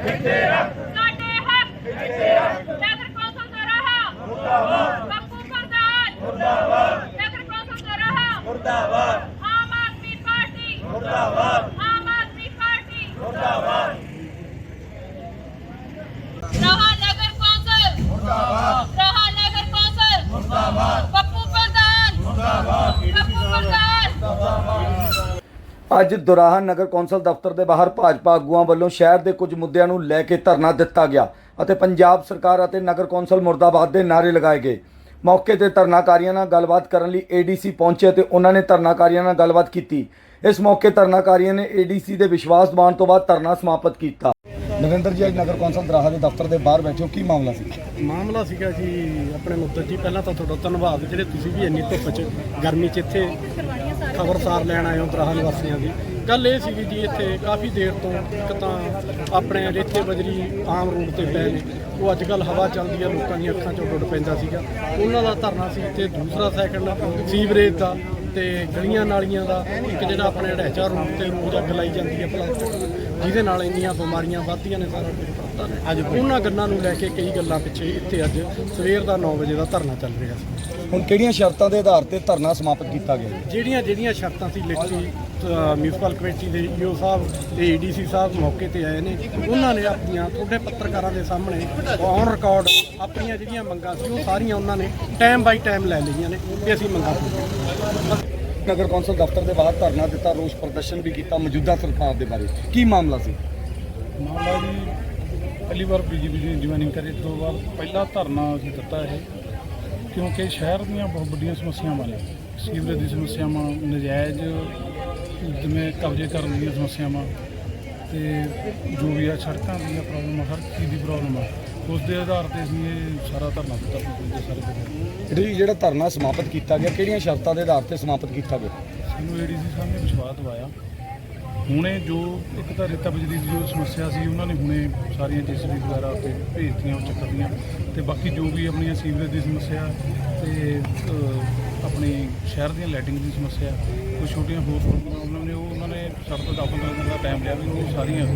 ਸਾਡੇ ਹੱਕ। ਨਗਰ ਕੌਂਸਲ ਦਾ ਰਹਾ। ਮੁਰਦਾਬਾਦ। ਬੱਪੂ ਪ੍ਰਧਾਨ ਮੁਰਦਾਬਾਦ। ਨਗਰ ਕੌਂਸਲ ਦਾ ਰਹਾ। ਮੁਰਦਾਬਾਦ। ਆਮ ਆਦਮੀ ਪਾਰਟੀ। ਮੁਰਦਾਬਾਦ ਆਮ ਆਦਮੀ ਪਾਰਟੀ ਮੁਰਦਾਬਾਦ ਰਹਾ ਨਗਰ ਕੌਂਸਲ ਮੁਰਦਾਬਾਦ ਰਹਾ ਨਗਰ ਕੌਂਸਲ ਮੁਰਦਾਬਾਦ ਬੱਪੂ ਪ੍ਰਧਾਨ ਮੁਰਦਾਬਾਦ ਬੱਪੂ ਪ੍ਰਧਾਨ ਅੱਜ ਦੁਰਾਹਾ ਨਗਰ ਕੌਂਸਲ ਦਫ਼ਤਰ ਦੇ ਬਾਹਰ ਭਾਜਪਾ ਆਗੂਆਂ ਵੱਲੋਂ ਸ਼ਹਿਰ ਦੇ ਕੁਝ ਮੁੱਦਿਆਂ ਨੂੰ ਲੈ ਕੇ ਧਰਨਾ ਦਿੱਤਾ ਗਿਆ ਅਤੇ ਪੰਜਾਬ ਸਰਕਾਰ ਅਤੇ ਨਗਰ ਕੌਂਸਲ ਮੁਰਦਾਬਾਦ ਦੇ ਨਾਅਰੇ ਲਗਾਏ ਗਏ। ਮੌਕੇ ਤੇ ਧਰਨਾਕਾਰੀਆਂ ਨਾਲ ਗੱਲਬਾਤ ਕਰਨ ਲਈ ਏਡੀਸੀ ਪਹੁੰਚੇ ਅਤੇ ਉਹਨਾਂ ਨੇ ਧਰਨਾਕਾਰੀਆਂ ਨਾਲ ਗੱਲਬਾਤ ਕੀਤੀ। ਇਸ ਮੌਕੇ ਧਰਨਾਕਾਰੀਆਂ ਨੇ ਏਡੀਸੀ ਦੇ ਵਿਸ਼ਵਾਸ ਦਿਵਾਉਣ ਤੋਂ ਬਾਅਦ ਧਰਨਾ ਸਮਾਪਤ ਕੀਤਾ। ਨਰਿੰਦਰ ਜੀ, ਅੱਜ ਨਗਰ ਕੌਂਸਲ ਦਰਾਹਾ ਦੇ ਦਫ਼ਤਰ ਦੇ ਬਾਹਰ ਬੈਠੇ ਹੋ। ਕੀ ਮਾਮਲਾ ਸੀ? ਮਾਮਲਾ ਸੀਗਾ ਜੀ ਆਪਣੇ ਮੁੱਦੇ ਜੀ, ਪਹਿਲਾਂ ਤਾਂ ਤੁਹਾਡਾ ਧੰਨਵਾਦ। ਜਿਹੜੇ ਤੁਸੀਂ ਵੀ ਇੰਨੀ ਧੁੱਪ 'ਚ, ਗਰਮੀ 'ਚ ਇੱਥੇ ਖਬਰਸਾਰ ਲੈਣ ਆਏ ਹੋ ਦਰਾਹਾ ਨਿਵਾਸੀਆਂ ਦੀ। ਗੱਲ ਇਹ ਸੀਗੀ ਜੀ ਇੱਥੇ ਕਾਫੀ ਦੇਰ ਤੋਂ ਇੱਕ ਤਾਂ ਆਪਣੇ ਰੇਤੇ ਬਜਰੀ ਆਮ ਰੋਡ ਤੇ ਪਏ ਨੇ ਉਹ ਅੱਜ ਕੱਲ ਹਵਾ ਚੱਲਦੀ ਹੈ ਲੋਕਾਂ ਦੀਆਂ ਅੱਖਾਂ 'ਚੋਂ ਡੁੱਟ ਪੈਂਦਾ ਸੀਗਾ। ਉਹਨਾਂ ਦਾ ਧਰਨਾ ਸੀ ਤੇ ਦੂਸਰਾ ਸੈਕੰਡ ਸੀਵਰੇਜ ਦਾ। ਤੇ ਗਲੀਆਂ ਨਾਲੀਆਂ ਦਾ ਇੱਕ ਜਿਹੜਾ ਆਪਣੇ ਢਹਿਚਾ ਰੋਡ ਤੇ ਰੋਜ਼ ਅੱਗ ਲਾਈ ਜਾਂਦੀ ਹੈ ਪਲਾਸਟਿਕ ਜਿਹਦੇ ਨਾਲ ਇੰਨੀਆਂ ਬਿਮਾਰੀਆਂ ਵੱਧਦੀਆਂ ਨੇ ਸਾਰਾ ਕੁਝ ਪਤਾ ਨੇ ਅੱਜ ਉਹਨਾਂ ਗੱਲਾਂ ਨੂੰ ਲੈ ਕੇ ਕਈ ਗੱਲਾਂ ਪਿੱਛੇ ਇੱਥੇ ਅੱਜ ਸਵੇਰ ਦਾ 9 ਵਜੇ ਦਾ ਧਰਨਾ ਚੱਲ ਰਿਹਾ ਸੀ ਹੁਣ ਕਿਹੜੀਆਂ ਸ਼ਰਤਾਂ ਦੇ ਆਧਾਰ ਤੇ ਧਰਨਾ ਸਮਾਪਤ ਕੀਤਾ ਗਿਆ? ਜਿਹੜੀਆਂ ਜਿਹੜੀਆਂ ਸ਼ਰਤਾਂ ਸੀ ਲਿਖਤੀ ਮਿਊਨਿਸਪਲ ਕਮੇਟੀ ਦੇ ਈਓ ਸਾਹਿਬ ਤੇ ਏਡੀਸੀ ਸਾਹਿਬ ਮੌਕੇ ਤੇ ਆਏ ਨੇ ਉਹਨਾਂ ਨੇ ਆਪਣੀਆਂ ਤੁਹਾਡੇ ਪੱਤਰਕਾਰਾਂ ਦੇ ਸਾਹਮਣੇ ਔਨ ਰਿਕਾਰਡ ਆਪਣੀਆਂ ਜਿਹੜੀਆਂ ਮੰਗਾਂ ਸੀ ਉਹ ਸਾਰੀਆਂ ਉਹਨਾਂ ਨੇ ਟਾਈਮ ਬਾਈ ਟਾਈਮ ਲੈ ਲਈਆਂ ਨੇ ਕਿ ਅਸੀਂ ਮੰਗਾਂ ਪੂਰੀਆਂ ਨਗਰ ਕੌਂਸਲ ਦਫ਼ਤਰ ਦੇ ਬਾਹਰ ਧਰਨਾ ਦਿੱਤਾ, ਰੋਸ ਪ੍ਰਦਰਸ਼ਨ ਵੀ ਕੀਤਾ, ਮੌਜੂਦਾ ਸਰਕਾਰ ਦੇ ਬਾਰੇ। ਕੀ ਮਾਮਲਾ ਸੀ? ਮਾਮਲਾ ਜੀ, ਪਹਿਲੀ ਵਾਰ ਬੀਜੇਪੀ ਦੀ ਜੁਆਇਨਿੰਗ ਕਰੇ ਤੋਂ ਬਾਅਦ ਪਹਿਲਾ ਧਰਨਾ ਅਸੀਂ ਦਿੱਤਾ ਇਹ, ਕਿਉਂਕਿ ਸ਼ਹਿਰ ਦੀਆਂ ਬਹੁਤ ਵੱਡੀਆਂ ਸਮੱਸਿਆਵਾਂ ਨੇ। ਸੀਵਰੇਜ ਦੀ ਸਮੱਸਿਆਵਾਂ, ਨਜਾਇਜ਼ ਜਿਵੇਂ ਕਬਜ਼ੇ ਕਰਨ ਦੀਆਂ ਸਮੱਸਿਆਵਾਂ, ਤੇ ਜੋ ਵੀ ਆ ਸੜਕਾਂ ਦੀਆਂ ਪ੍ਰੋਬਲਮ ਹਰ ਚੀਜ਼ ਦੀ ਪ੍ਰੋਬਲਮ ਆ। ਉਸ ਦੇ ਆਧਾਰ ਤੇ ਅਸੀਂ ਇਹ ਸਾਰਾ ਧਰਨਾ ਦਿੱਤਾ। ਪਿੰਡ ਦੇ ਸਾਰੇ ਬੰਦੇ ਜਿਹੜਾ ਧਰਨਾ ਸਮਾਪਤ ਕੀਤਾ ਗਿਆ ਕਿਹੜੀਆਂ ਸ਼ਰਤਾਂ ਦੇ ਆਧਾਰ ਤੇ ਸਮਾਪਤ ਕੀਤਾ ਗਿਆ? ਸਾਨੂੰ ਏਡੀਸੀ ਸਾਹਿਬ ਨੇ ਵਿਸ਼ਵਾਸ ਦਿਵਾਇਆ। ਹੁਣੇ ਜੋ ਇੱਕ ਤਾਂ ਰੇਤਾ ਬਿਜਲੀ ਦੀ ਜੋ ਸਮੱਸਿਆ ਸੀ ਉਹਨਾਂ ਨੇ ਹੁਣੇ ਸਾਰੀਆਂ ਜੀਸੀਬੀ ਵਗੈਰਾ ਉੱਤੇ ਭੇਜਤੀਆਂ ਉਹ ਚੱਕਰ ਦੀਆਂ। ਤੇ ਬਾਕੀ ਜੋ ਵੀ ਆਪਣੀਆਂ ਸੀਵਰੇਜ ਦੀ ਸਮੱਸਿਆ ਤੇ ਅਹ, ਆਪਣੀ ਸ਼ਹਿਰ ਦੀਆਂ ਲਾਈਟਿੰਗ ਦੀ ਸਮੱਸਿਆ ਕੋਈ ਛੋਟੀਆਂ ਹੋਰ ਪ੍ਰੋਬਲਮ ਨੇ ਉਹ ਉਹਨਾਂ ਨੇ ਸਾਡੇ ਤੋਂ ਦਸ ਪੰਦਰਾਂ ਦਿਨ ਦਾ ਟਾਈਮ ਲਿਆ ਵੀ ਉਹ ਸਾਰੀਆਂ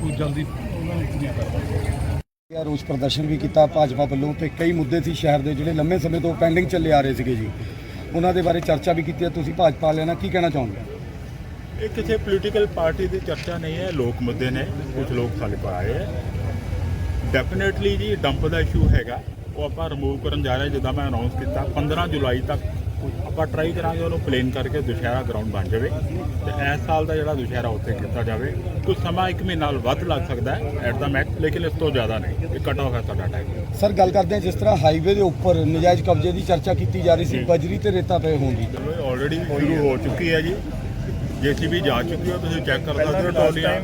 ਕੋਈ ਜਲਦੀ ਉਹਨਾਂ ਨੂੰ ਪੂਰੀਆਂ ਕਰ ਪਾਵਾਂਗੇ ਰੋਸ ਪ੍ਰਦਰਸ਼ਨ ਵੀ ਕੀਤਾ ਭਾਜਪਾ ਵੱਲੋਂ ਤੇ ਕਈ ਮੁੱਦੇ ਸੀ ਸ਼ਹਿਰ ਦੇ ਜਿਹੜੇ ਲੰਮੇ ਸਮੇਂ ਤੋਂ ਪੈਂਡਿੰਗ ਚੱਲੇ ਆ ਰਹੇ ਸੀਗੇ ਜੀ। ਉਹਨਾਂ ਦੇ ਬਾਰੇ ਚਰਚਾ ਵੀ ਕੀਤੀ ਹੈ। ਤੁਸੀਂ ਭਾਜਪਾ ਵਾਲਿਆਂ ਨਾਲ ਕੀ ਕਹਿਣਾ ਚਾਹੋਗੇ? ਇਹ ਕਿਸੇ ਪੋਲੀਟੀਕਲ ਪਾਰਟੀ ਦੀ ਚਰਚਾ ਨਹੀਂ ਹੈ। ਲੋਕ ਮੁੱਦੇ ਨੇ। ਕੁਝ ਲੋਕ ਸਾਡੇ ਕੋਲ ਆਏ ਹੈ। ਡੈਫੀਨੇਟਲੀ ਜੀ ਡੰਪ ਦਾ ਇਸ਼ੂ ਹੈਗਾ। ਉਹ ਆਪਾਂ ਰਿਮੂਵ ਕਰਨ ਜਾ ਰਹੇ ਹਾਂ, ਜਿੱਦਾਂ ਮੈਂ ਅਨਾਉਂਸ ਕੀਤਾ 15 ਜੁਲਾਈ ਤੱਕ ਆਪਾਂ ਟਰਾਈ ਕਰਾਂਗੇ ਉਹਨੂੰ ਪਲੇਨ ਕਰਕੇ ਦੁਸ਼ਹਿਰਾ ਗਰਾਊਂਡ ਬਣ ਜਾਵੇ ਤੇ ਇਸ ਸਾਲ ਦਾ ਜਿਹੜਾ ਦੁਸ਼ਹਿਰਾ ਉੱਥੇ ਕੀਤਾ ਜਾਵੇ। ਕੁਝ ਸਮਾਂ ਇੱਕ ਮਹੀਨਾ ਨਾਲ ਵੱਧ ਲੱਗ ਸਕਦਾ ਹੈ ਐਟ ਦਾ ਮੈਕਸ ਲੇਕਿਨ ਇਸ ਤੋਂ ਜ਼ਿਆਦਾ ਨਹੀਂ। ਇਹ ਕਟ ਆਫ ਹੈ ਸਾਡਾ ਟਾਈਮ ਸਰ ਗੱਲ ਕਰਦੇ ਹਾਂ ਜਿਸ ਤਰ੍ਹਾਂ ਹਾਈਵੇ ਦੇ ਉੱਪਰ ਨਜਾਇਜ਼ ਕਬਜ਼ੇ ਦੀ ਚਰਚਾ ਕੀਤੀ ਜਾ ਰਹੀ ਸੀ ਬਜਰੀ ਤੇ ਰੇਤਾ ਪਏ ਹੋਣ ਦੀ। ਆਲਰੇਡੀ ਸ਼ੁਰੂ ਹੋ ਚੁੱਕੀ ਹੈ ਜੀ। ਜੇਸੀਬੀ ਜਾ ਚੁੱਕੀ ਹੈ ਤੁਸੀਂ ਚੈੱਕ ਕਰ ਸਕਦੇ ਹੋ ਟਰਾਲੀਆਂ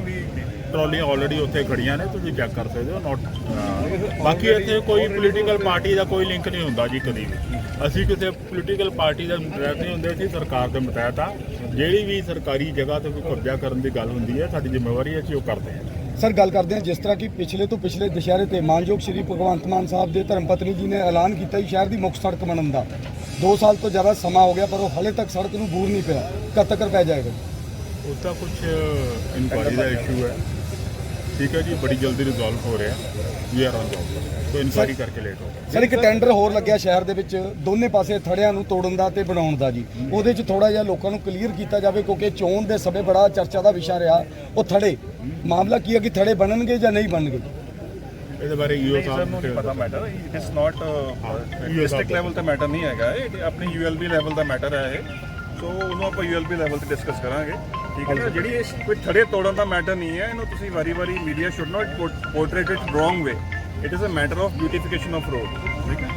ਟਰਾਲੀਆਂ ਆਲਰੇਡੀ ਉੱਥੇ ਖੜੀਆਂ ਨੇ ਤੁਸੀਂ ਚੈੱਕ ਕਰ ਸਕਦੇ ਹੋ ਨੋਟ ਬਾਕੀ ਇੱਥੇ ਕੋਈ ਪੋਲੀਟੀਕਲ ਪਾਰਟੀ ਦਾ ਕੋਈ ਲਿੰਕ ਨਹੀਂ ਹੁੰਦਾ ਜੀ ਕਦੀ ਵੀ। ਅਸੀਂ ਕਿਸੇ ਪੋਲੀਟੀਕਲ ਪਾਰਟੀ ਦਾ ਮੁਤਹਿਦ ਨਹੀਂ ਹੁੰਦੇ ਅਸੀਂ ਸਰਕਾਰ ਦੇ ਮੁਤਹਿਦ ਆ। ਜਿਹੜੀ ਵੀ ਸਰਕਾਰੀ ਜਗ੍ਹਾ ਤੇ ਕੋਈ ਕਬਜ਼ਾ ਕਰਨ ਦੀ ਗੱਲ ਹੁੰਦੀ ਹੈ ਸਾਡੀ ਜ਼ਿੰਮੇਵਾਰੀ ਹੈ ਅਸੀਂ ਉਹ ਕਰਦੇ ਹਾਂ। ਸਰ ਗੱਲ ਕਰਦੇ ਹਾਂ ਜਿਸ ਤਰ੍ਹਾਂ ਕਿ ਪਿਛਲੇ ਤੋਂ ਪਿਛਲੇ ਦੁਸ਼ਹਿਰੇ ਤੇ ਮਾਨਯੋਗ ਸ਼੍ਰੀ ਭਗਵੰਤ ਮਾਨ ਸਾਹਿਬ ਦੇ ਧਰਮ ਪਤਨੀ ਜੀ ਨੇ ਐਲਾਨ ਕੀਤਾ ਸੀ ਸ਼ਹਿਰ ਦੀ ਮੁੱਖ ਸੜਕ ਬਣਨ ਦਾ। 2 ਸਾਲ ਤੋਂ ਜ਼ਿਆਦਾ ਸਮਾਂ ਹੋ ਗਿਆ ਪਰ ਉਹ ਹਲੇ ਤੱਕ ਸੜਕ ਨੂੰ ਬੂਰ ਨਹੀਂ ਪਿਆ। ਕਦ ਤੱਕ ਪੈ ਜਾਏਗਾ। ਉਸ ਦਾ ਕੁਝ ਇਨਕੁਆਇਰੀ ਦਾ ਇਸ਼ੂ ਹੈ। ਠੀਕ ਹੈ ਜੀ ਬੜੀ ਜਲਦੀ ਰਿਜ਼ੋਲਵ ਹੋ ਰਿਹਾ। We are on job so inquiry ਕਰਕੇ ਲੇਟ ਹੋ ਗਿਆ। ਸਰ ਇੱਕ ਟੈਂਡਰ ਹੋਰ ਲੱਗਿਆ ਸ਼ਹਿਰ ਦੇ ਵਿੱਚ ਦੋਨੇ ਪਾਸੇ ਥੜਿਆਂ ਨੂੰ ਤੋੜਨ ਦਾ ਤੇ ਬਣਾਉਣ ਦਾ ਜੀ। ਉਹਦੇ 'ਚ ਥੋੜਾ ਜਿਹਾ ਲੋਕਾਂ ਨੂੰ ਕਲੀਅਰ ਕੀਤਾ ਜਾਵੇ ਕਿਉਂਕਿ ਚੋਣ ਦੇ ਸਮੇਂ ਬੜਾ ਚਰਚਾ ਦਾ ਵਿਸ਼ਾ ਰਿਹਾ। ਉਹ ਥੜੇ। ਮਾਮਲਾ ਕੀ ਹੈ ਕਿ ਥੜੇ ਬਣਨਗੇ ਜਾਂ ਨਹੀਂ ਬਣਨਗੇ? ਇਹਦੇ ਬਾਰੇ ਈਓ ਸਾਹਿਬ ਨੂੰ ਨਹੀਂ ਪਤਾ matter it is not district level ਤੇ ਮੈਟਰ ਨਹੀਂ ਹੈਗਾ। ਇਹ ਆਪਣੀ ਯੂਐਲਬੀ ਲੈਵਲ ਦਾ ਮੈਟਰ ਹੈ ਇਹ। ਸੋ ਉਹਨੂੰ ਆਪਾਂ ਯੂਐਲਬੀ ਲੈਵਲ ਤੇ ਡਿਸਕਸ ਕਰਾਂਗੇ। ਠੀਕ ਹੈ ਨਾ? ਜਿਹੜੀ ਇਸ ਕੋਈ ਥੜੇ ਤੋੜਨ ਦਾ ਮੈਟਰ ਨਹੀਂ ਹੈ ਇਹਨੂੰ ਤੁਸੀਂ ਵਾਰੀ-ਵਾਰੀ media should not portray it wrong way it is a matter of beautification of road ਠੀਕ ਹੈ?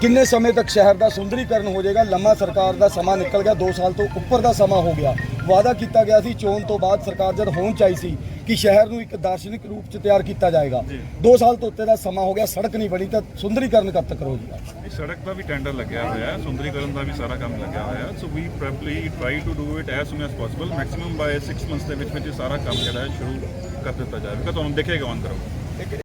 ਕਿੰਨੇ ਸਮੇਂ ਤੱਕ ਸ਼ਹਿਰ ਦਾ ਸੁੰਦਰੀਕਰਨ ਹੋ ਜਾਏਗਾ? ਲੰਮਾ ਸਰਕਾਰ ਦਾ ਸਮਾਂ ਨਿਕਲ ਗਿਆ 2 ਸਾਲ ਤੋਂ ਉੱਪਰ ਦਾ ਸਮਾਂ ਹੋ ਗਿਆ। ਵਾਅਦਾ ਕੀਤਾ ਗਿਆ ਸੀ ਚੋਣ ਤੋਂ ਬਾਅਦ ਸਰਕਾਰ ਜਦ ਹੋਂਦ ਚਾਹੀ ਸੀ ਕਿ ਸ਼ਹਿਰ ਨੂੰ ਇੱਕ ਦਾਰਸ਼ਨਿਕ ਰੂਪ 'ਚ ਤਿਆਰ ਕੀਤਾ ਜਾਏਗਾ। 2 ਸਾਲ ਤੋਂ ਉੱਤੇ ਦਾ ਸਮਾਂ ਹੋ ਗਿਆ ਸੜਕ ਨਹੀਂ ਬਣੀ ਤਾਂ ਸੁੰਦਰੀਕਰਨ ਕਦ ਤੱਕ ਹੋਊਗਾ ਸੜਕ ਦਾ ਵੀ ਟੈਂਡਰ ਲੱਗਿਆ ਹੋਇਆ ਹੈ ਸੁੰਦਰੀਕਰਨ ਦਾ ਵੀ ਸਾਰਾ ਕੰਮ ਲੱਗਿਆ ਹੋਇਆ ਹੈ। So we probably try to do it as soon as possible maximum by 6 months ਦੇ ਵਿੱਚ ਵਿੱਚ ਸਾਰਾ ਕੰਮ ਜਿਹੜਾ ਹੈ ਸ਼ੁਰੂ ਕਰ ਦਿੱਤਾ ਜਾਵੇਗਾ ਤੁਹਾਨੂੰ ਦੇਖੇਗਾ ਔਨ ਕਰੋ।